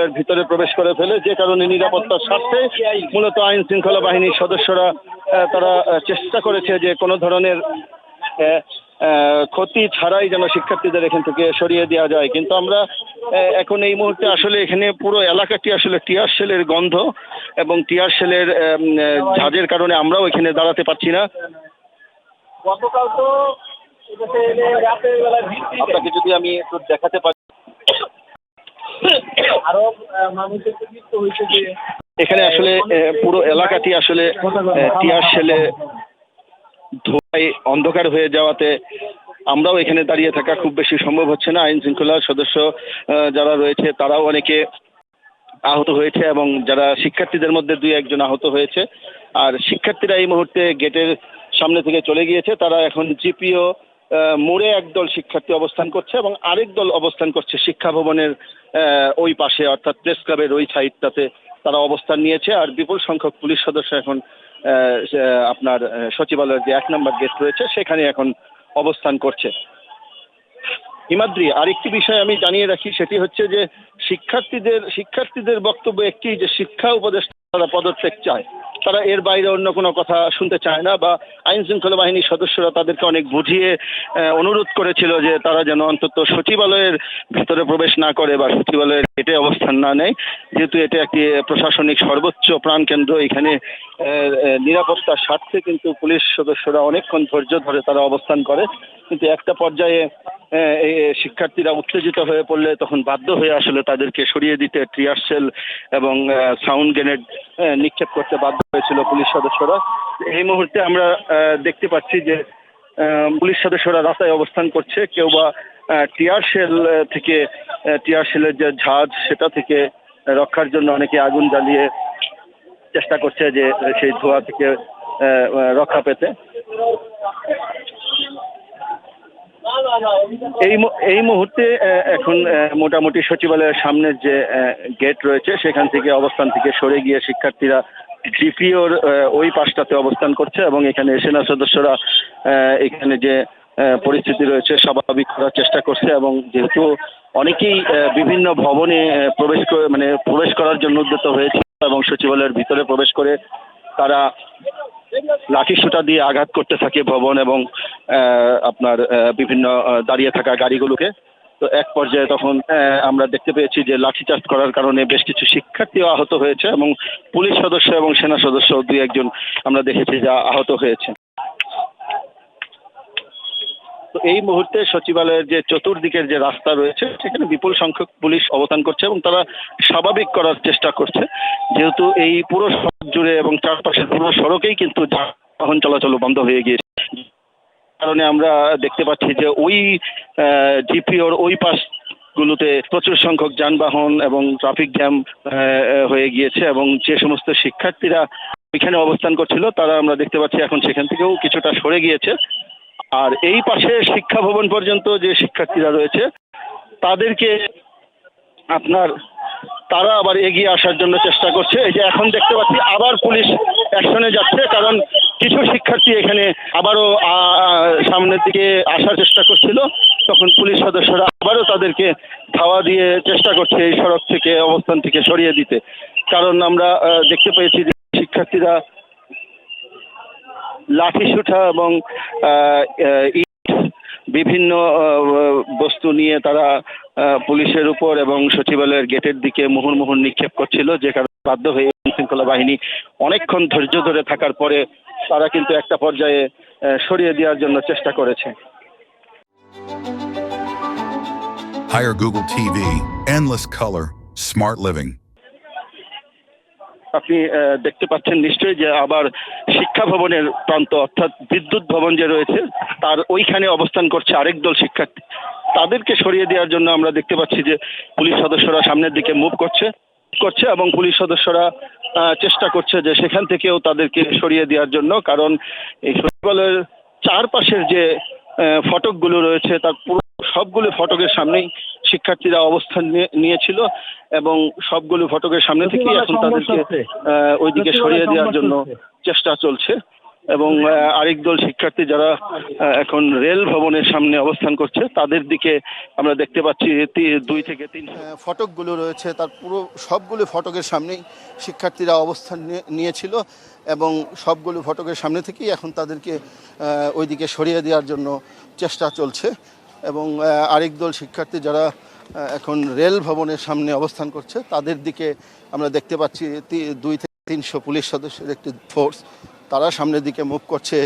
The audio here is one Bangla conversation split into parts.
সচিবালয়ের ভিতরে প্রবেশ করে ফেলে যে কারণে নিরাপত্তার স্বার্থে মূলত আইন শৃঙ্খলা বাহিনীর সদস্যরা তারা চেষ্টা করেছে যে কোনো ধরনের ক্ষতি ছাড়াই যেন শিক্ষার্থীদের এখান থেকে সরিয়ে দেওয়া যায়। কিন্তু আমরা এখন এই মুহূর্তে আসলে এখানে পুরো এলাকাটি আসলে টিয়ার সেলের গন্ধ এবং টিয়ার সেলের ঝাঁজের কারণে আমরাও এখানে দাঁড়াতে পারছি না। গতকাল তো আপনাকে যদি আমি একটু দেখাতে পারি। মানুষের হয়েছে যে, এখানে আসলে পুরো এলাকাটি আসলে টিয়ার সেলে ধোঁয়ায় অন্ধকার হয়ে যাওয়াতে আমরাও এখানে দাঁড়িয়ে থাকা খুব বেশি সম্ভব হচ্ছে না। আইন শৃঙ্খলার সদস্য যারা রয়েছে, তারাও অনেকে আহত হয়েছে এবং যারা শিক্ষার্থীদের মধ্যে দুই একজন আহত হয়েছে। আর শিক্ষার্থীরা এই মুহূর্তে গেটের সামনে থেকে চলে গিয়েছে। তারা এখন জিপিও মোড়ে একদল শিক্ষার্থী অবস্থান করছে এবং আরেক দল অবস্থান করছে শিক্ষা ভবনের ওই পাশে, অর্থাৎ প্রেস ক্লাবের ওই সাইডটাতে তারা অবস্থান নিয়েছে। আর বিপুল সংখ্যক পুলিশ সদস্য এখন আপনার সচিবালয়ের যে এক নম্বর গেট রয়েছে, সেখানে এখন অবস্থান করছে। হিমাদ্রি, আরেকটি বিষয় আমি জানিয়ে রাখি, সেটি হচ্ছে যে শিক্ষার্থীদের শিক্ষার্থীদের বক্তব্য একটি যে শিক্ষা উপদেষ্টা তারা পদত্যাগ চায়। তারা এর বাইরে অন্য কোনো কথা শুনতে চায় না, বা আইন শৃঙ্খলা বাহিনীর সদস্যরা তাদেরকে অনেক বুঝিয়ে অনুরোধ করেছিল যে তারা যেন অন্তত সচিবালয়ের ভিতরে প্রবেশ না করে বা সচিবালয়ের গেটে অবস্থান না নেয়। যেহেতু এটা একটি প্রশাসনিক সর্বোচ্চ প্রাণকেন্দ্র, এখানে নিরাপত্তার স্বার্থে কিন্তু পুলিশ সদস্যরা অনেকক্ষণ ধৈর্য ধরে তারা অবস্থান করে। কিন্তু একটা পর্যায়ে শিক্ষার্থীরা উত্তেজিত হয়ে পড়লে তখন বাধ্য হয়ে আসলে তাদেরকে সরিয়ে দিতে ট্রিয়ার সেল এবং সাউন্ড গ্রেনেড নিক্ষেপ করতে বাধ্য হয়েছিল পুলিশ সদস্যরা। এই মুহূর্তে আমরা দেখতে পাচ্ছি যে পুলিশ সদস্যরা রাস্তায় অবস্থান করছে। কেউ বা টিয়ার সেল থেকে টিয়ার সেলের যে ঝাঁজ, সেটা থেকে রক্ষার জন্য অনেকে আগুন জ্বালিয়ে চেষ্টা করছে যে, সেই ধোঁয়া থেকে রক্ষা পেতে। এই এই মুহূর্তে এখন মোটামুটি সচিবালয়ের সামনের যে গেট রয়েছে, সেখান থেকে অবস্থান থেকে সরে গিয়ে শিক্ষার্থীরা জিপিওর ওই পাশটাতে অবস্থান করছে এবং এখানে সেনা সদস্যরা এখানে যে পরিস্থিতি রয়েছে স্বাভাবিক করার চেষ্টা করছে এবং যেহেতু অনেকেই বিভিন্ন ভবনে প্রবেশ মানে প্রবেশ করার জন্য উদ্যত হয়েছে এবং সচিবালয়ের ভিতরে প্রবেশ করে তারা লাঠি সুটা দিয়ে আঘাত করতে থাকে ভবন এবং আপনার বিভিন্ন দাঁড়িয়ে থাকা গাড়িগুলোকে। তো এক পর্যায়ে তখন আমরা দেখতে পেয়েছি যে লাঠিচার্জ করার কারণে বেশ কিছু শিক্ষার্থী আহত হয়েছে এবং পুলিশ সদস্য এবং সেনা সদস্য দুই একজন আমরা দেখেছি যা আহত হয়েছে তো এই মুহূর্তে সচিবালয়ের যে চতুর্দিকের যে রাস্তা রয়েছে, সেখানে বিপুল সংখ্যক পুলিশ অবস্থান করছে এবং তারা স্বাভাবিক করার চেষ্টা করছে। যেহেতু এই পুরো সড়ক জুড়ে এবং চারপাশের পুরো সড়কেই কিন্তু যানবাহন চলাচল বন্ধ হয়ে গিয়েছে। কারণে আমরা দেখতে পাচ্ছি যে ওই জিপিওর ওই পাশ গুলোতে প্রচুর সংখ্যক যানবাহন এবং ট্রাফিক জ্যাম হয়ে গিয়েছে এবং যে সমস্ত শিক্ষার্থীরা এখানে অবস্থান করছিল, তারা আমরা দেখতে পাচ্ছি এখন সেখান থেকেও কিছুটা সরে গিয়েছে। আর এই পাশে শিক্ষা ভবন পর্যন্ত যে শিক্ষার্থীরা রয়েছে, তাদেরকে আপনার তারা আবার এগিয়ে আসার জন্য চেষ্টা করছে। এই যে এখন দেখতে পাচ্ছি আবার পুলিশ অ্যাকশনে যাচ্ছে, কারণ কিছু শিক্ষার্থী এখানে আবারও সামনের দিকে আসার চেষ্টা করছিল। তখন পুলিশ সদস্যরা আবারও তাদেরকে ধাওয়া দিয়ে চেষ্টা করছে এই সড়ক থেকে, অবস্থান থেকে সরিয়ে দিতে। কারণ আমরা দেখতে পেয়েছি যে শিক্ষার্থীরা লাঠি সুঠা এবং ইট বিভিন্ন বস্তু নিয়ে তারা পুলিশের উপর এবং সচিবালয়ের গেটের দিকে মুহুর্মুহুর নিক্ষেপ করছিল যে কারণে বাধ্য হয়ে শৃঙ্খলা বাহিনী অনেকক্ষণ ধৈর্য ধরে থাকার পরে তারা কিন্তু একটা পর্যায়ে সরিয়ে দেওয়ার জন্য চেষ্টা করেছে Hire Google TV, endless color, smart living. আপনি দেখতে পাচ্ছেন নিশ্চয়ই যে আবার শিক্ষা ভবনের প্রান্ত, অর্থাৎ বিদ্যুৎ ভবন যে রয়েছে, তার ওইখানে অবস্থান করছে আরেক দল শিক্ষার্থী। তাদেরকে সরিয়ে দেওয়ার জন্য আমরা দেখতে পাচ্ছি যে পুলিশ সদস্যরা সামনের দিকে মুভ করছে করছে এবং পুলিশ সদস্যরা চেষ্টা করছে যে সেখান থেকেও তাদেরকে সরিয়ে দেওয়ার জন্য, কারণ এই সচিবালয়ের চারপাশের যে ফটকগুলো রয়েছে, তার পুরো সবগুলো ফটকের সামনেই শিক্ষার্থীরা অবস্থান নিয়ে- নিয়েছিল এবং সবগুলো ফটকের সামনে থেকেই এখন তাদেরকে ওইদিকে সরিয়ে দেওয়ার জন্য চেষ্টা চলছে এবং আহ, আরেক দল শিক্ষার্থী যারা এখন রেল ভবনের সামনে অবস্থান করছে তাদের দিকে আমরা দেখতে পাচ্ছি দুই থেকে তিন ফটকগুলো রয়েছে তার পুরো সবগুলো ফটকের সামনেই শিক্ষার্থীরা অবস্থান নিয়ে- নিয়েছিল এবং সবগুলো ফটকের সামনে থেকেই এখন তাদেরকে আহ, ওইদিকে সরিয়ে দেওয়ার জন্য চেষ্টা চলছে। এবং আরেক দল শিক্ষার্থী যারা এখন রেল ভবনের সামনে অবস্থান করছে, তাদের দিকে আমরা দেখতে পাচ্ছি দুই থেকে তিনশো পুলিশ সদস্যের একটি ফোর্স তারা সামনের দিকে মুভ করছে,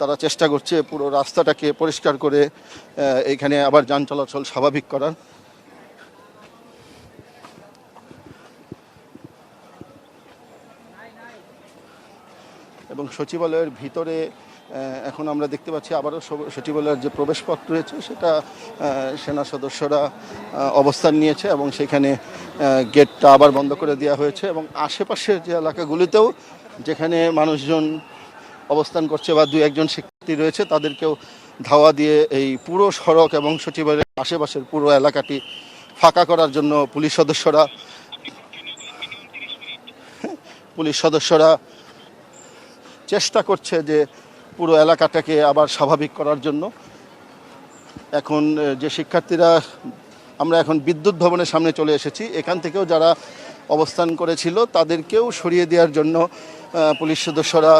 তারা চেষ্টা করছে পুরো রাস্তাটাকে পরিষ্কার করে এখানে আবার যান চলাচল স্বাভাবিক করার। এবং সচিবালয়ের ভিতরে এখন আমরা দেখতে পাচ্ছি আবারও সচিবালয়ের যে প্রবেশপথ রয়েছে, সেটা সেনা সদস্যরা অবস্থান নিয়েছে এবং সেখানে গেটটা আবার বন্ধ করে দেওয়া হয়েছে এবং আশেপাশের যে এলাকাগুলিতেও যেখানে মানুষজন অবস্থান করছে বা দু একজন শিক্ষার্থী রয়েছে, তাদেরকেও ধাওয়া দিয়ে এই পুরো সড়ক এবং সচিবালয়ের আশেপাশের পুরো এলাকাটি ফাঁকা করার জন্য পুলিশ সদস্যরা পুলিশ সদস্যরা চেষ্টা করছে যে পুরো এলাকাটাকে আবার স্বাভাবিক করার জন্য। এখন যে শিক্ষার্থীরা, আমরা এখন বিদ্যুৎ ভবনের সামনে চলে এসেছি। এখান থেকেও যারা অবস্থান করেছিল, তাদেরকেও সরিয়ে দেওয়ার জন্য পুলিশ সদস্যরা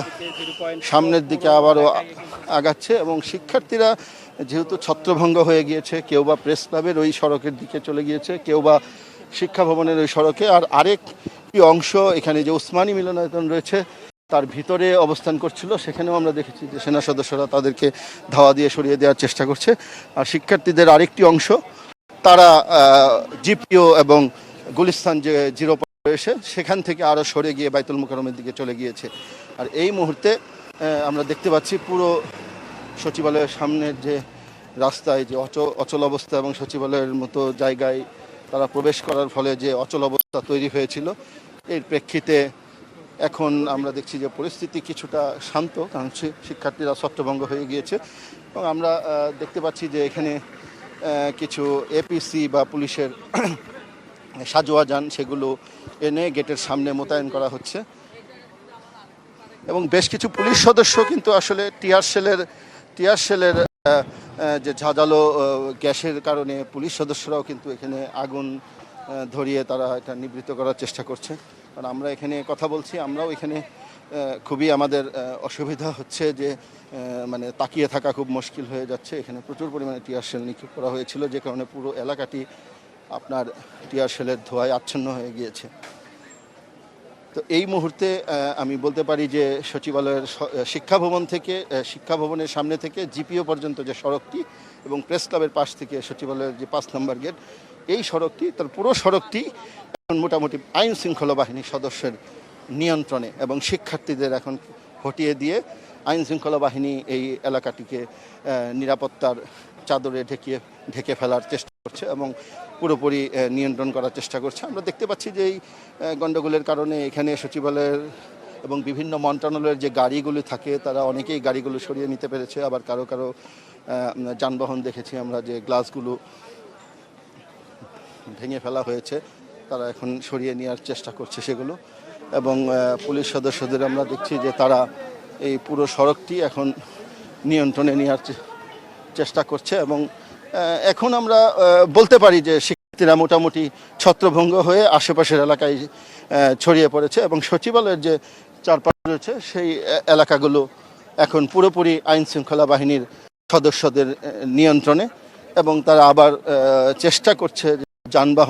সামনের দিকে আবারও আগাচ্ছে এবং শিক্ষার্থীরা যেহেতু ছত্রভঙ্গ হয়ে গিয়েছে, কেউ বা প্রেস ক্লাবের ওই সড়কের দিকে চলে গিয়েছে, কেউ বা শিক্ষা ভবনের ওই সড়কে। আর আরেকটি অংশ, এখানে যে উসমানী মিলনায়তন রয়েছে তার ভিতরে অবস্থান করছিল, সেখানেও আমরা দেখেছি যে সেনা সদস্যরা তাদেরকে ধাওয়া দিয়ে সরিয়ে দেওয়ার চেষ্টা করছে। আর শিক্ষার্থীদের আরেকটি অংশ, তারা জিপিও এবং গুলিস্তান যে জিরো রয়েছে সেখান থেকে আরও সরে গিয়ে বাইতুল মোকারমের দিকে চলে গিয়েছে। আর এই মুহূর্তে আমরা দেখতে পাচ্ছি পুরো সচিবালয়ের সামনের যে রাস্তায় যে অচল অবস্থা এবং সচিবালয়ের মতো জায়গায় তারা প্রবেশ করার ফলে যে অচল অবস্থা তৈরি হয়েছিল, এর প্রেক্ষিতে এখন আমরা দেখছি যে পরিস্থিতি কিছুটা শান্ত, কারণ শিক্ষার্থীরা ছত্রভঙ্গ হয়ে গিয়েছে। এবং আমরা দেখতে পাচ্ছি যে এখানে কিছু এপিসি বা পুলিশের সাজোয়া যান, সেগুলো এনে গেটের সামনে মোতায়েন করা হচ্ছে। এবং বেশ কিছু পুলিশ সদস্য কিন্তু আসলে টিয়ার সেলের টিয়ার সেলের যে ঝাঁঝালো গ্যাসের কারণে পুলিশ সদস্যরাও কিন্তু এখানে আগুন ধরিয়ে তারা এটা নিবৃত্ত করার চেষ্টা করছে। কারণ আমরা এখানে কথা বলছি, আমরাও এখানে খুবই আমাদের অসুবিধা হচ্ছে যে মানে তাকিয়ে থাকা খুব মুশকিল হয়ে যাচ্ছে। এখানে প্রচুর পরিমাণে টিয়ার সেল নিক্ষেপ করা হয়েছিল, যে কারণে পুরো এলাকাটি আপনার টিয়ার সেলের ধোঁয়ায় আচ্ছন্ন হয়ে গিয়েছে। তো এই মুহূর্তে আমি বলতে পারি যে সচিবালয়ের শিক্ষা ভবন থেকে শিক্ষা ভবনের সামনে থেকে জিপিও পর্যন্ত যে সড়কটি এবং প্রেস ক্লাবের পাশ থেকে সচিবালয়ের যে পাঁচ নম্বর গেট, এই সড়কটি, তার পুরো সড়কটি মোটামুটি আইন শৃঙ্খলা বাহিনীর সদস্যের নিয়ন্ত্রণে এবং শিক্ষার্থীদের এখন হটিয়ে দিয়ে আইন শৃঙ্খলা বাহিনী এই এলাকাটিকে নিরাপত্তার চাদরে ঢেকিয়ে, ঢেকে ফেলার চেষ্টা করছে এবং পুরোপুরি নিয়ন্ত্রণ করার চেষ্টা করছে। আমরা দেখতে পাচ্ছি যে এই গণ্ডগোলের কারণে এখানে সচিবালয়ের এবং বিভিন্ন মন্ত্রণালয়ের যে গাড়িগুলি থাকে, তারা অনেকেই গাড়িগুলো সরিয়ে নিতে পেরেছে। আবার কারও কারও যানবাহন দেখেছি আমরা যে গ্লাসগুলো ভেঙে ফেলা হয়েছে। তারা এখন সরিয়ে নেওয়ার চেষ্টা করছে সেগুলো। এবং পুলিশ সদস্যদের আমরা দেখছি যে তারা এই পুরো সড়কটি এখন নিয়ন্ত্রণে নেওয়ার চেষ্টা করছে এবং এখন আমরা বলতে পারি যে শিক্ষার্থীরা মোটামুটি ছত্রভঙ্গ হয়ে আশেপাশের এলাকায় ছড়িয়ে পড়েছে এবং সচিবালয়ের যে চারপাশ রয়েছে সেই এলাকাগুলো এখন পুরোপুরি আইন শৃঙ্খলা বাহিনীর সদস্যদের নিয়ন্ত্রণে এবং তারা আবার চেষ্টা করছে যানবাহন